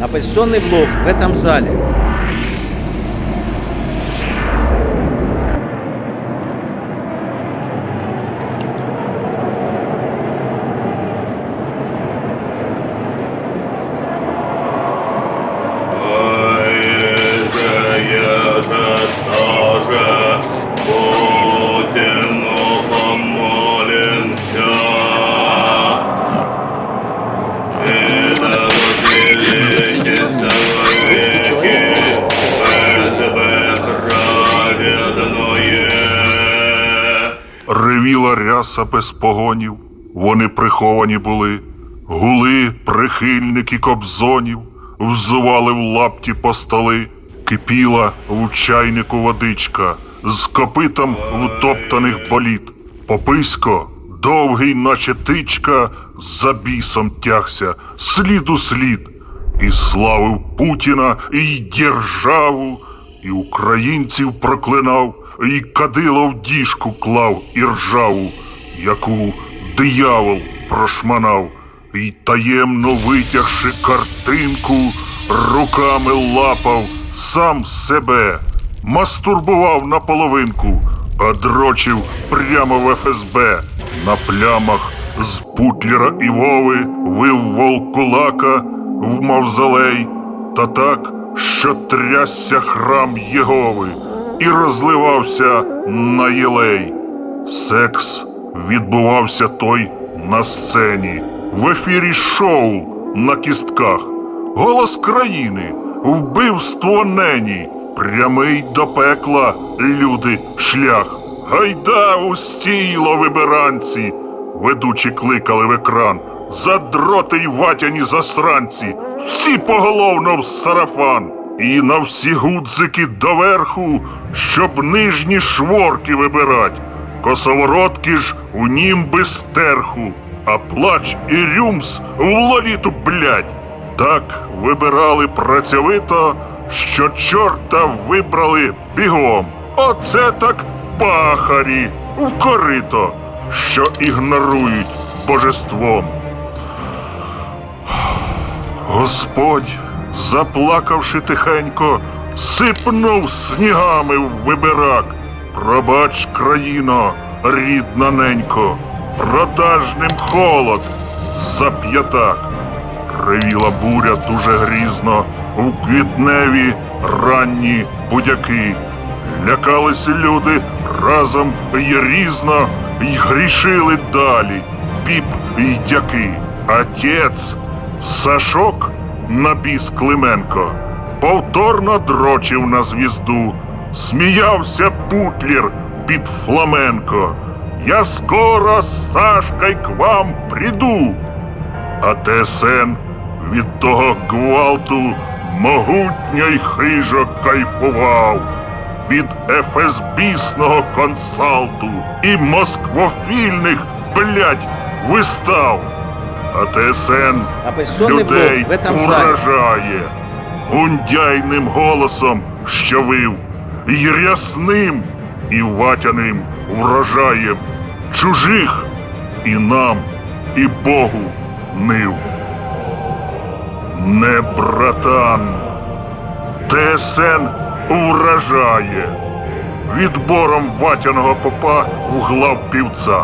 Оппозиционный блок в этом зале. Ревіла ряса без погонів, вони приховані були, гули прихильники кобзонів, взували в лапті по столи, кипіла в чайнику водичка, з копитом втоптаних боліт. Пописько, довгий, наче тичка, за бісом тягся, слід у слід, і славив Путіна, і державу, і українців проклинав, і кадило в діжку клав і ржаву, яку диявол прошманав, і таємно витягши картинку, руками лапав сам себе, мастурбував наполовинку, а дрочив прямо в ФСБ. На плямах з Путлера і Вови вив волкулака в мавзолей, та так, що трясся храм Єгови і розливався на єлей. Секс відбувався той на сцені, в ефірі шоу на кістках. Голос країни, вбивство нені, прямий до пекла, люди, шлях. Гайда у стіло вибиранці, ведучі кликали в екран. Задроти й ватяні засранці, всі поголовно в сарафан. І на всі гудзики доверху, щоб нижні шворки вибирать. Косоворотки ж у німби стерху, а плач і рюмс в лоліту блять. Так вибирали працьовито, що чорта вибрали бігом. Оце так пахарі в що ігнорують божеством. Господь, заплакавши тихенько, сипнув снігами в вибирак. Пробач, країно, рідна ненько, продажним холод за п'ятак. Ревіла буря дуже грізно, у квітневі ранні будяки. Лякались люди разом й різно, й грішили далі, піп й дяки. Отець Сашок на біс Клименко повторно дрочив на звізду, сміявся Путлер під Фламенко. Я скоро, Сашка, й к вам приду. А ТСН від того гвалту могутньо й хижо кайфував від ФСБісного консалту і москвофільних, блядь, вистав. А ТСН людей уражає гундяйним голосом, що вив, і рясним і ватяним врожаєм чужих і нам, і Богу нив. Не братан, ТСН вражає відбором ватяного попа в глав півця.